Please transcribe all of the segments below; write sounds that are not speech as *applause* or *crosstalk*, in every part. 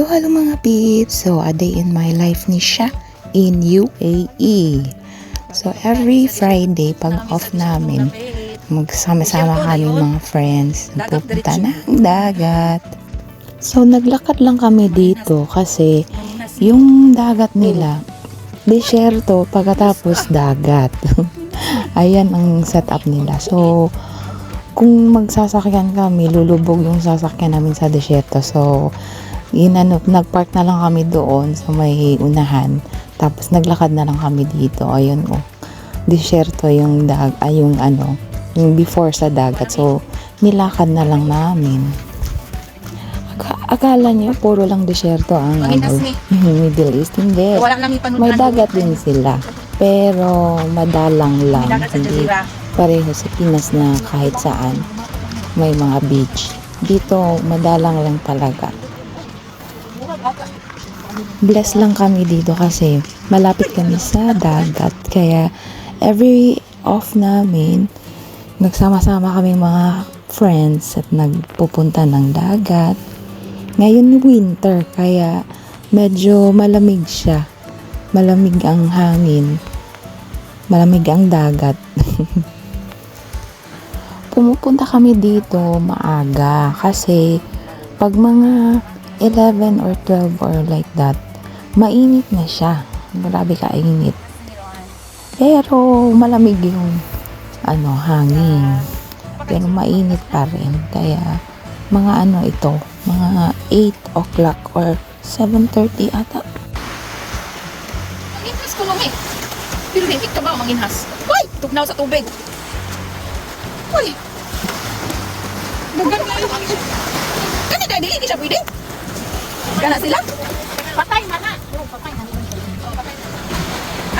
So, hello mga peeps. So, a day in my life ni siya in UAE. So, every Friday, pag off namin, magsama-sama kami mga friends. Pupunta ng dagat. So, naglakad lang kami dito kasi yung dagat nila, desyerto pagkatapos dagat. *laughs* Ayan ang setup nila. So, kung magsasakyan kami, lulubog yung sasakyan namin sa desyerto. So, inano, nagpark na lang kami doon sa may unahan. Tapos naglakad na lang kami dito. Ayun oh. Disyerto yung dag, ay yung ano, yung before sa dagat. So, nilakad na lang namin. Aka- akala niyo puro lang disyerto ang ano, *laughs* Middle East. Hindi. May dagat din sila. Pero madalang lang. Hindi pareho sa Pinas na kahit saan may mga beach. Dito, madalang lang talaga. Bless lang kami dito kasi malapit kami sa dagat. Kaya every off namin, nagsama-sama kami mga friends at nagpupunta ng dagat. Ngayon winter, kaya medyo malamig siya. Malamig ang hangin. Malamig ang dagat. *laughs* Pumupunta kami dito maaga kasi pag mga 11 or 12 or like that, mainit na siya. Grabe kainit. Pero malamig yung ano, hangin. Pero mainit pa rin. Kaya mga ano ito, mga 8 o'clock or 7.30 ata. Manginhas ko lang eh. Pero hindi ka ba manginhas? Uy! Tugnaw sa tubig. Uy! Dagan na yung manginhas. Kani dahil hindi siya pwede. Gana sila? Patay na na. Patay na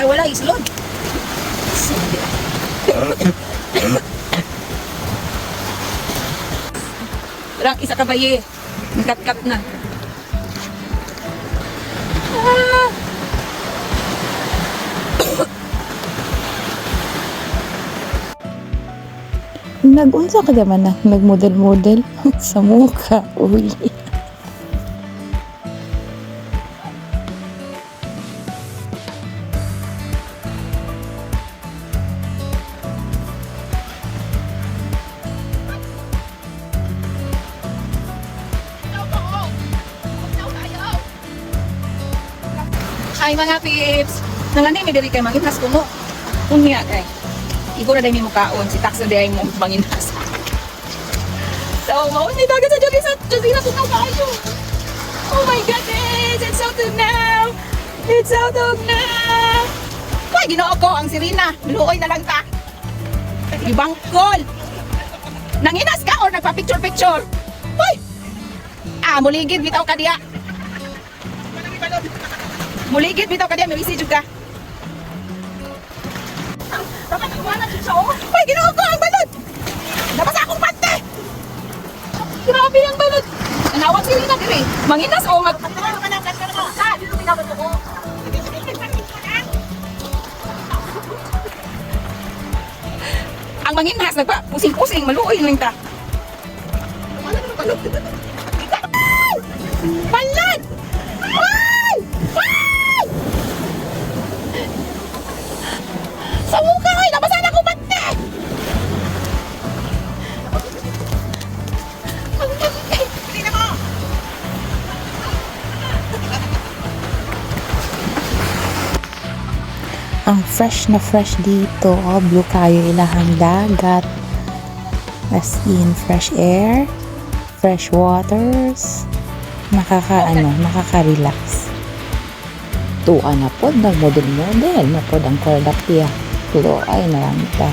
Ay wala islod. Rang isa ka baye. Kat-kat na. Ah! Nagunsa ka naman na nagmodel-model *laughs* sa mukha. Uy. Ay mga pips, nangani mi diri kay manginas kuno. Unya kay. Igo na dai mi mukaon si tax na dai mo manginas. so, mao ni dagat sa jari sa jazira tunaw kayo. Oh my goodness, it's so tunaw. It's so tunaw. Hoy, ginoo ko ang sirina. Luoy na lang ta. Ibangkol. Nanginas ka or nagpa-picture-picture? Hoy! Ah, muligid bitaw ka diya. Muligid bitaw ka diya, may message ka. Dapat iwanan siya siya, oh. Uy, ginawa ko ang balot! Nabasa akong pante! Grabe ang balot! Nanawag si Rina dire. Manginas o mag... Ah, dito pinabot ko. Ang manginhas, nagpa, pusing-pusing, maluoy lang ta. Ay! Ang fresh na fresh dito. Oh, blue kayo ilahang dagat. As in, fresh air, fresh waters. Nakaka, ano, nakaka-relax. Tuwa na po, nag-model-model na po ang kordapia. Pero ay na lang ta.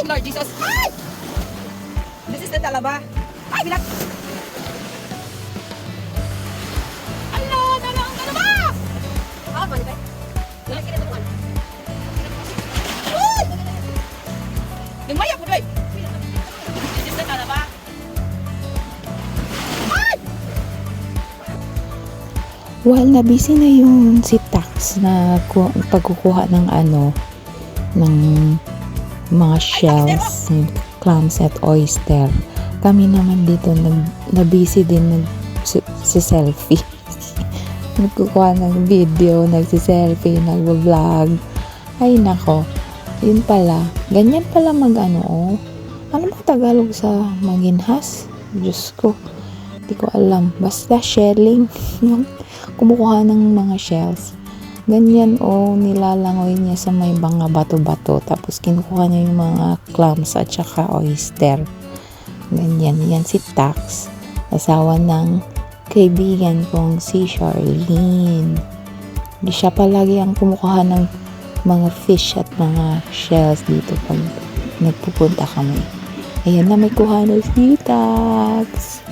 Ay, Lord Jesus! Ay! This is the talaba. Ay, bilat! Hello! Ano ang talaba? Ako, mali ba? Dala, kina tulungan. Uy! Nagmaya po, Lord! This is the talaba. Ay! Well, nabisi na yung si Tax na pagkukuha ng ano, ng mga shells, clams at oyster, kami naman dito nag, na busy din nag si, selfie. *laughs* Nagkukuha ng video, nagsi-selfie, nagvo-vlog. Ay nako, yun pala. Ganyan pala mag ano, oh. Ano ba Tagalog sa maginhas? Diyos ko. Hindi ko alam. Basta shelling. *laughs* Kumukuha ng mga shells. Ganyan o nilalangoy niya sa may mga bato-bato. Tapos kinukuha niya yung mga clams at saka oyster. Ganyan. Yan si Tax. Asawa ng kaibigan kong si Charlene. Di siya palagi ang kumukuha ng mga fish at mga shells dito pag nagpupunta kami. Ayan na may kuha na si Tax.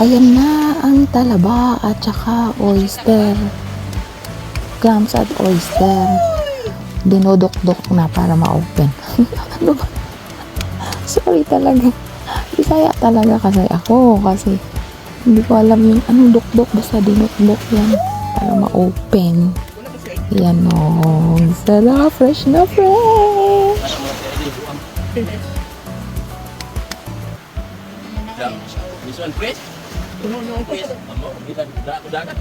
Ayan na ang talaba at saka oyster. Clams at oyster. Dinodok-dok na para ma-open. *laughs* ano ba? Sorry talaga. Bisaya talaga kasi ako. Kasi hindi ko alam yung anong dok-dok. Basta dinok-dok yan para ma-open. Yan o. Sarap. Fresh na fresh. This one fresh? No, no, fresh. Amo, kita dagat.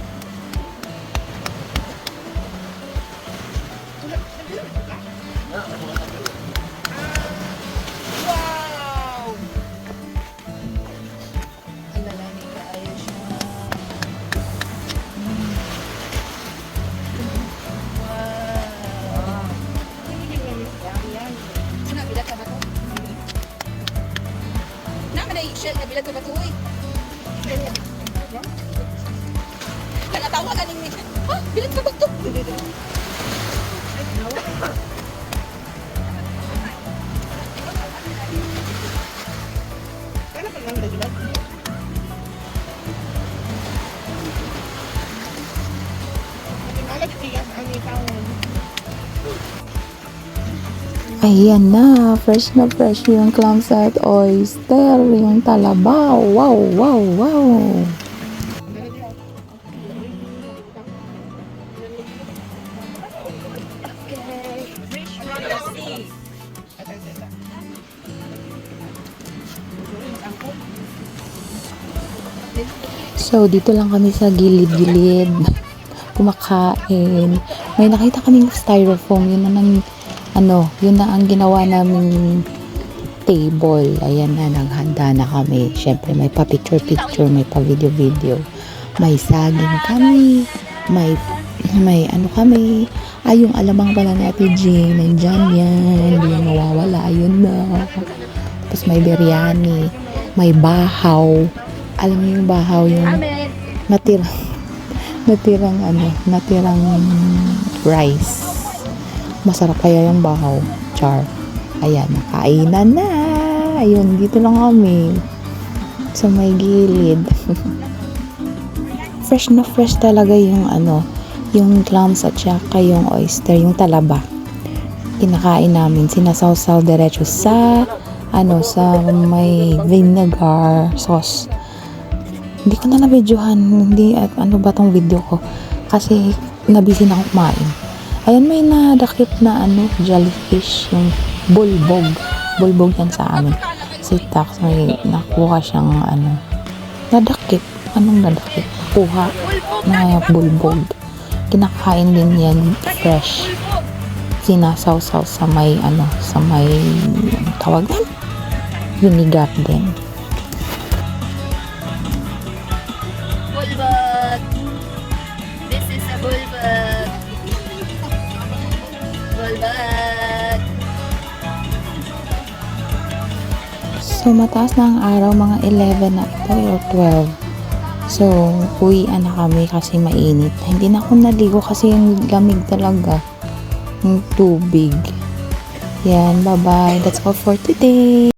Ano, bilat ka ba to? Naman na shell na bilat ka ba to, uy? Nagatawa ka ning Ha? Bilat ka ba to? Ayan na, fresh na fresh yung clams at oyster, yung talaba. Wow, wow, wow. So, dito lang kami sa gilid-gilid. Kumakain. May nakita kaming styrofoam. Yun na nang, ano, yun na ang ginawa naming table. Ayan na, naghanda na kami. Siyempre, may pa-picture-picture, may pa-video-video. May saging kami. May, may ano kami. Ay, yung alamang pala ni Ate Jean. Nandyan yan. Hindi yan mawawala. Ayun na. Tapos may biryani. May bahaw. Alam mo yung bahaw, yung natirang *laughs* natirang ano, natirang rice. Masarap kaya yung bahaw. Char. Ayan, nakainan na. Ayun, dito lang kami. Sa may gilid. *laughs* fresh na fresh talaga yung ano, yung clams at saka yung oyster, yung talaba. Kinakain namin, sinasawsaw diretso sa ano, sa may vinegar sauce hindi ko na nabidyohan, hindi, at ano ba tong video ko, kasi nabisi na ako kumain. Ayan, may nadakip na ano, jellyfish, yung bulbog. Bulbog yan sa amin. Si Tax, may nakuha siyang ano, nadakip. Anong nadakip? Kuha na bulbog. Kinakain din yan fresh. Sinasawsaw sa may ano, sa may tawag na? Vinegar din. Mataas na ang araw, mga 11 na ito or 12. So, uwian na kami kasi mainit. Hindi na ako naligo kasi yung lamig talaga. Yung tubig. Yan, bye-bye. That's all for today.